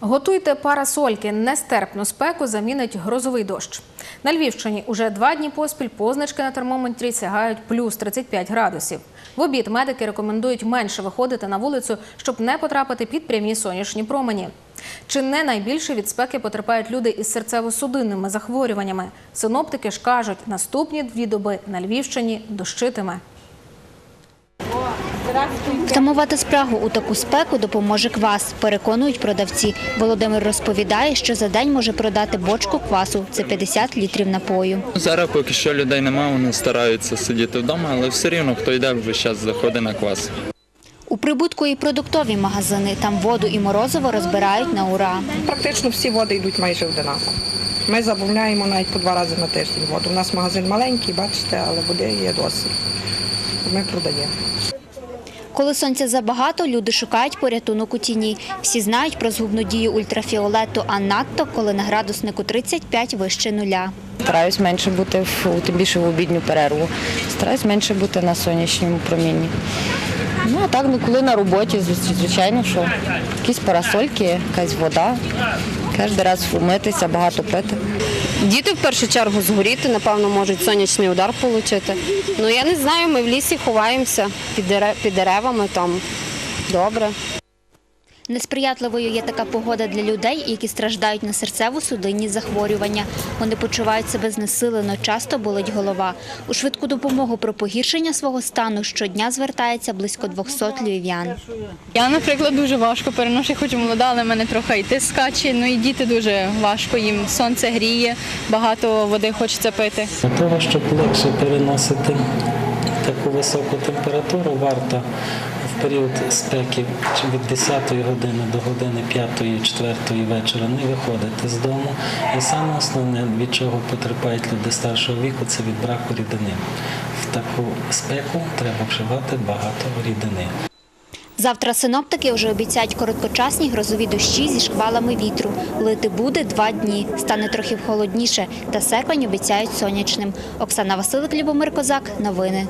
Готуйте парасольки. Нестерпну спеку замінить грозовий дощ. На Львівщині уже два дні поспіль позначки на термометрі сягають плюс 35 градусів. В обід медики рекомендують менше виходити на вулицю, щоб не потрапити під прямі сонячні промені. Чи не найбільше від спеки потерпають люди із серцево-судинними захворюваннями? Синоптики ж кажуть, наступні дві доби на Львівщині дощитиме. Втамувати спрагу у таку спеку допоможе квас, переконують продавці. Володимир розповідає, що за день може продати бочку квасу. Це 50 літрів напою. Зараз поки що людей немає, вони стараються сидіти вдома, але все рівно хто йде, весь час заходить на квас. У прибутку і продуктові магазини. Там воду і морозиво розбирають на ура. Практично всі води йдуть майже одинаково. Ми замовляємо навіть по два рази на тиждень воду. У нас магазин маленький, бачите, але води є досить. Ми продаємо. Коли сонця забагато, люди шукають порятунок у тіні. Всі знають про згубну дію ультрафіолету, а надто, коли на градуснику 35 вище нуля. Стараюсь менше бути в тим більше в обідню перерву. Стараюсь менше бути на сонячному промінні. Ну а так, ну коли на роботі, звичайно, що якісь парасольки, якась вода. Кожен раз вмитися, багато пити. Діти в першу чергу згоріти, напевно, можуть сонячний удар отримати. Ну я не знаю, ми в лісі ховаємося під, дере- деревами там. Добре. Несприятливою є така погода для людей, які страждають на серцево-судинні захворювання. Вони почувають себе знесилено, часто болить голова. У швидку допомогу про погіршення свого стану щодня звертається близько 200 львів'ян. Я, наприклад, дуже важко переношу, хоч і молода, але в мене трохи і тиск скаче. Ну і діти дуже важко їм. Сонце гріє, багато води хочеться пити. Для того, щоб легше переносити таку високу температуру, варто в період спеки від 10 години до години 5-4 вечора не виходити з дому. І саме основне, від чого потерпають люди старшого віку, це від браку рідини. В таку спеку треба вживати багато рідини. Завтра синоптики вже обіцяють короткочасні грозові дощі зі шквалами вітру. Лити буде два дні. Стане трохи холодніше, та серпень обіцяють сонячним. Оксана Василик, Любомир Козак. Новини.